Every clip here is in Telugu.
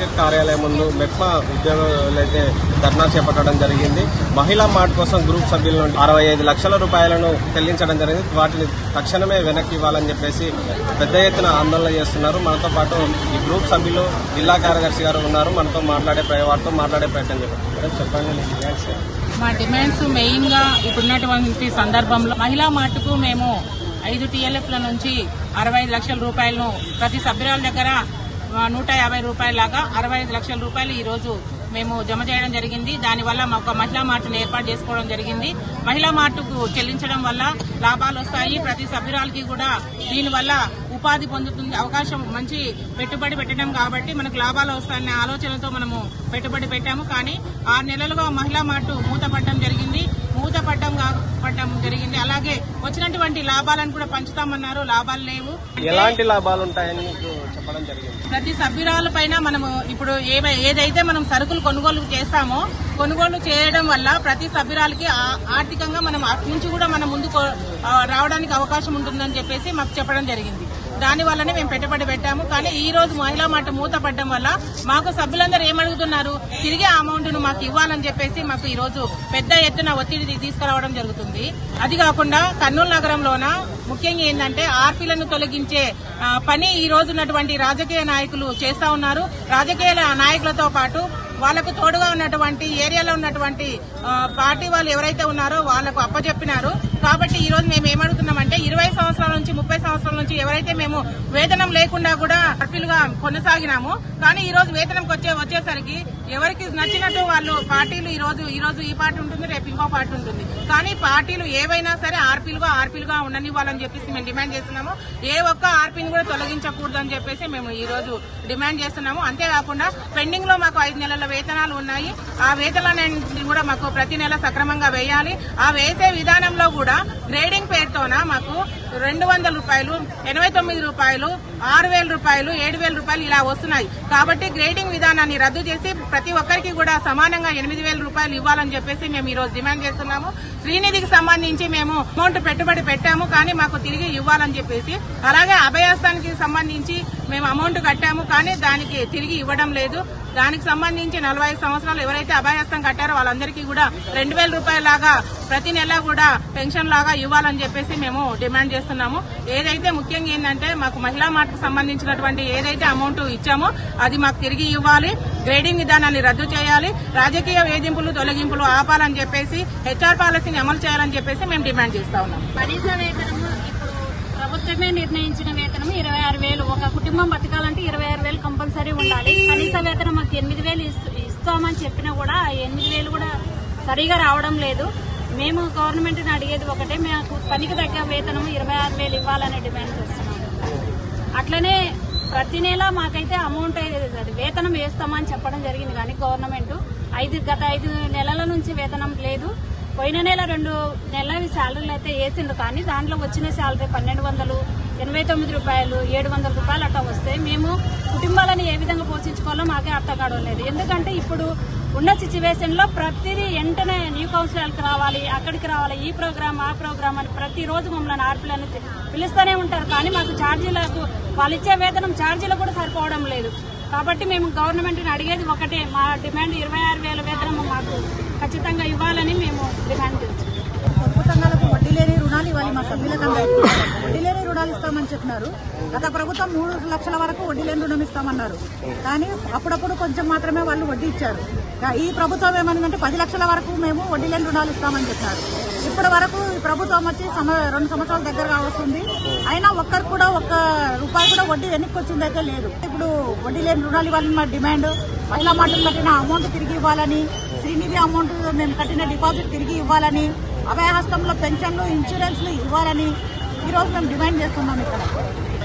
కలెక్టర్ కార్యాలయం ముందు మెప్మా ఉద్యోగులు అయితే ధర్నా చేపట్టడం జరిగింది. మహిళా మార్ట్ కోసం గ్రూప్ సభ్యుల నుండి అరవై ఐదు లక్షల రూపాయలను చెల్లించడం జరిగింది. వాటిని తక్షణమే వెనక్కి ఇవ్వాలని చెప్పేసి పెద్ద ఎత్తున ఆందోళన చేస్తున్నారు. మనతో పాటు ఈ గ్రూప్ సభ్యులు జిల్లా కార్యదర్శి గారు ఉన్నారు. మనతో మాట్లాడే వారితో మాట్లాడే ప్రయత్నం చేద్దాం. చెప్పండి డిమాండ్స్. మా డిమాండ్స్ మెయిన్గా ఇప్పుడున్నటువంటి సందర్భంలో మహిళా మార్టుకు మేము ఐదు టీఎల్ఎఫ్ల నుంచి అరవై ఐదు లక్షల రూపాయలను ప్రతి సభ్యురాల దగ్గర నూట యాభై రూపాయల లాగా అరవై ఐదు లక్షల రూపాయలు ఈరోజు మేము జమ చేయడం జరిగింది. దానివల్ల మా ఒక మహిళా మార్టును ఏర్పాటు చేసుకోవడం జరిగింది. మహిళా మార్టుకు చెల్లించడం వల్ల లాభాలు వస్తాయి. ప్రతి సభ్యురాలకి కూడా దీనివల్ల ఉపాధి పొందుతుంది. అవకాశం మంచి పెట్టుబడి పెట్టడం కాబట్టి మనకు లాభాలు వస్తాయనే ఆలోచనతో మనము పెట్టుబడి పెట్టాము. కానీ ఆరు నెలలుగా మహిళా మార్టు మూతపడడం జరిగింది. మూతపడడం పడడం జరిగింది. అలాగే వచ్చినటువంటి లాభాలను కూడా పంచుతామన్నారు. లాభాలు లేవు. ఎలాంటి లాభాలు ఉంటాయని మీకు చెప్పడం జరిగింది? ప్రతి సభ్యురాల పైన మనము ఇప్పుడు ఏదైతే మనం సరుకులు కొనుగోలు చేస్తామో కొనుగోలు చేయడం వల్ల ప్రతి సభ్యురాలకి ఆర్థికంగా మనం నుంచి కూడా మనం ముందుకు రావడానికి అవకాశం ఉంటుందని చెప్పేసి మాకు చెప్పడం జరిగింది. దాని వల్లనే మేము పెట్టుబడి పెట్టాము. కానీ ఈ రోజు మహిళా మాట మూతపడడం వల్ల మాకు సభ్యులందరూ ఏమడుగుతున్నారు? తిరిగి ఆ మాకు ఇవ్వాలని చెప్పేసి మాకు ఈ రోజు పెద్ద ఎత్తున ఒత్తిడి తీసుకురావడం జరుగుతుంది. అది కాకుండా కర్నూలు నగరంలోన ముఖ్యంగా ఏంటంటే ఆర్పీలను తొలగించే పని ఈ రోజు ఉన్నటువంటి రాజకీయ నాయకులు చేస్తా ఉన్నారు. రాజకీయ నాయకులతో పాటు వాళ్ళకు తోడుగా ఉన్నటువంటి ఏరియాలో ఉన్నటువంటి పార్టీ వాళ్ళు ఎవరైతే ఉన్నారో వాళ్ళకు అప్పచెప్పినారు కాబట్టి ఈ రోజు మేము ఏమడుగుతున్నామంటే ఇరవై సంవత్సరాల నుంచి ముప్పై సంవత్సరాల నుంచి ఎవరైతే మేము వేతనం లేకుండా కూడా అర్పీలుగా కొనసాగినాము కానీ ఈ రోజు వేతనంకి వచ్చే వచ్చేసరికి ఎవరికి నచ్చినట్టు వాళ్ళు పార్టీలు ఈ రోజు ఈ రోజు ఈ పార్టీ ఉంటుంది రేపు ఇంకో పార్టీ ఉంటుంది. కానీ పార్టీలు ఏవైనా సరే ఆర్పీలుగా ఆర్పీలుగా ఉండనివ్వాలని చెప్పేసి మేము డిమాండ్ చేస్తున్నాము. ఏ ఒక్క ఆర్పీని కూడా తొలగించకూడదు అని చెప్పేసి మేము ఈ రోజు డిమాండ్ చేస్తున్నాము. అంతేకాకుండా పెండింగ్లో మాకు ఐదు నెలల వేతనాలు ఉన్నాయి. ఆ వేతనాన్ని కూడా మాకు ప్రతి నెల సక్రమంగా వేయాలి. ఆ వేసే విధానంలో కూడా గ్రేడింగ్ పేరుతోన మాకు రెండు వందల రూపాయలు ఎనభై తొమ్మిది రూపాయలు ఆరు వేల రూపాయలు ఏడు వేల రూపాయలు ఇలా వస్తున్నాయి. కాబట్టి గ్రేడింగ్ విధానాన్ని రద్దు చేసి ప్రతి ఒక్కరికి కూడా సమానంగా ఎనిమిది వేల రూపాయలు ఇవ్వాలని చెప్పేసి మేము ఈ రోజు డిమాండ్ చేస్తున్నాము. శ్రీనిధికి సంబంధించి మేము అమౌంట్ పెట్టుబడి పెట్టాము కానీ మాకు తిరిగి ఇవ్వాలని చెప్పేసి అలాగే అభయాస్తానికి సంబంధించి మేము అమౌంట్ కట్టాము కానీ దానికి తిరిగి ఇవ్వడం లేదు. దానికి సంబంధించి నలభై సంవత్సరాలు ఎవరైతే అభయహస్తం కట్టారో వాళ్ళందరికీ కూడా రెండు వేల రూపాయల లాగా ప్రతి నెల కూడా పెన్షన్ లాగా ఇవ్వాలని చెప్పేసి మేము డిమాండ్ చేస్తున్నాము. ఏదైతే ముఖ్యంగా ఏంటంటే మాకు మహిళా మార్ట్కు సంబంధించినటువంటి ఏదైతే అమౌంట్ ఇచ్చామో అది మాకు తిరిగి ఇవ్వాలి. గ్రేడింగ్ విధానాన్ని రద్దు చేయాలి. రాజకీయ వేధింపులు తొలగింపులు ఆపాలని చెప్పేసి హెచ్ఆర్ పాలసీని అమలు చేయాలని చెప్పేసి మేము డిమాండ్ చేస్తా ఉన్నాం. ప్రభుత్వమే నిర్ణయించిన వేతనం ఇరవై ఆరు వేలు. ఒక కుటుంబం బతకాలంటే ఇరవై ఆరు వేలు కంపల్సరీ ఉండాలి. కనీస వేతనం మాకు ఎనిమిది వేలు ఇస్తామని చెప్పినా కూడా ఎనిమిది వేలు కూడా సరిగా రావడం లేదు. మేము గవర్నమెంట్ని అడిగేది ఒకటే మాకు పనికి తగ్గ వేతనం ఇరవై ఆరు వేలు ఇవ్వాలని డిమాండ్ చేస్తున్నాము. అట్లనే ప్రతి నెల మాకైతే అమౌంట్ అది వేతనం వేస్తామని చెప్పడం జరిగింది. కానీ గవర్నమెంట్ ఐదు గత ఐదు నెలల నుంచి వేతనం లేదు. పోయిన నెల రెండు నెలవి శాలరీలు అయితే వేసిండ్రు కానీ దాంట్లో వచ్చిన శాలరీ పన్నెండు వందలు ఎనభై తొమ్మిది రూపాయలు ఏడు వందల రూపాయలు అట్లా వస్తే మేము కుటుంబాలను ఏ విధంగా పోషించుకోవాలో మాకే అర్థం కావడం లేదు. ఎందుకంటే ఇప్పుడు ఉన్న సిచ్యువేషన్లో ప్రతిదీ వెంటనే న్యూ కౌన్సిలర్కి రావాలి అక్కడికి రావాలి ఈ ప్రోగ్రామ్ ఆ ప్రోగ్రామ్ అని ప్రతిరోజు మమ్మల్ని ఆర్పిలను పిలుస్తూనే ఉంటారు కానీ మాకు ఛార్జీలకు వాళ్ళు ఇచ్చే వేతనం ఛార్జీలు కూడా సరిపోవడం లేదు. కాబట్టి మేము గవర్నమెంట్ని అడిగేది ఒకటే మా డిమాండ్ ఇరవై ఆరు ఖచ్చితంగా ఇవ్వాలని మేము డిమాండ్ చేస్తున్నాం. పొదుపు సంఘాలకు వడ్డీ లేని రుణాలు ఇవ్వాలి మా సభ్యులకందరికీ. వడ్డీ లేని రుణాలు ఇస్తామని చెప్పినారు. గత ప్రభుత్వం మూడు లక్షల వరకు వడ్డీ లేని రుణం ఇస్తామన్నారు. కానీ అప్పుడప్పుడు కొంచెం మాత్రమే వాళ్ళు వడ్డీ ఇచ్చారు. ఈ ప్రభుత్వం ఏమనిందంటే పది లక్షల వరకు మేము వడ్డీ లేని రుణాలు ఇస్తామని చెప్పినారు. ఇప్పటి వరకు ఈ ప్రభుత్వం వచ్చి సమ- రెండు సంవత్సరాల దగ్గరగా వస్తుంది అయినా ఒక్కరు కూడా ఒక్క రూపాయి కూడా వడ్డీ వెనక్కి వచ్చింది అయితే లేదు. ఇప్పుడు వడ్డీ లేని రుణాలు ఇవ్వాలని మా డిమాండ్ మహిళా మాటలు కట్టిన అమౌంట్ తిరిగి ఇవ్వాలని శ్రీనిధి అమౌంట్ మేము కట్టిన డిపాజిట్ తిరిగి ఇవ్వాలని అభయహస్తంలో పెన్షన్లు ఇన్సూరెన్స్లు ఇవ్వాలని ఈరోజు మేము డిమాండ్ చేస్తున్నాం ఇక్కడ.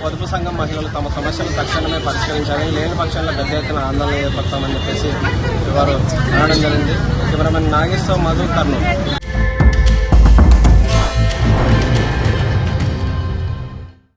పొదుపు సంఘం మహిళలు తమ సమస్యలు తక్షణమే పరిష్కరించాలని లేని పక్షంలో పెద్ద ఎత్తున ఆందోళన చేపడతామని చెప్పేసి వారు అనడం జరిగింది. కెమెరామెన్ నాగేశ్వర మధు కర్నూలు.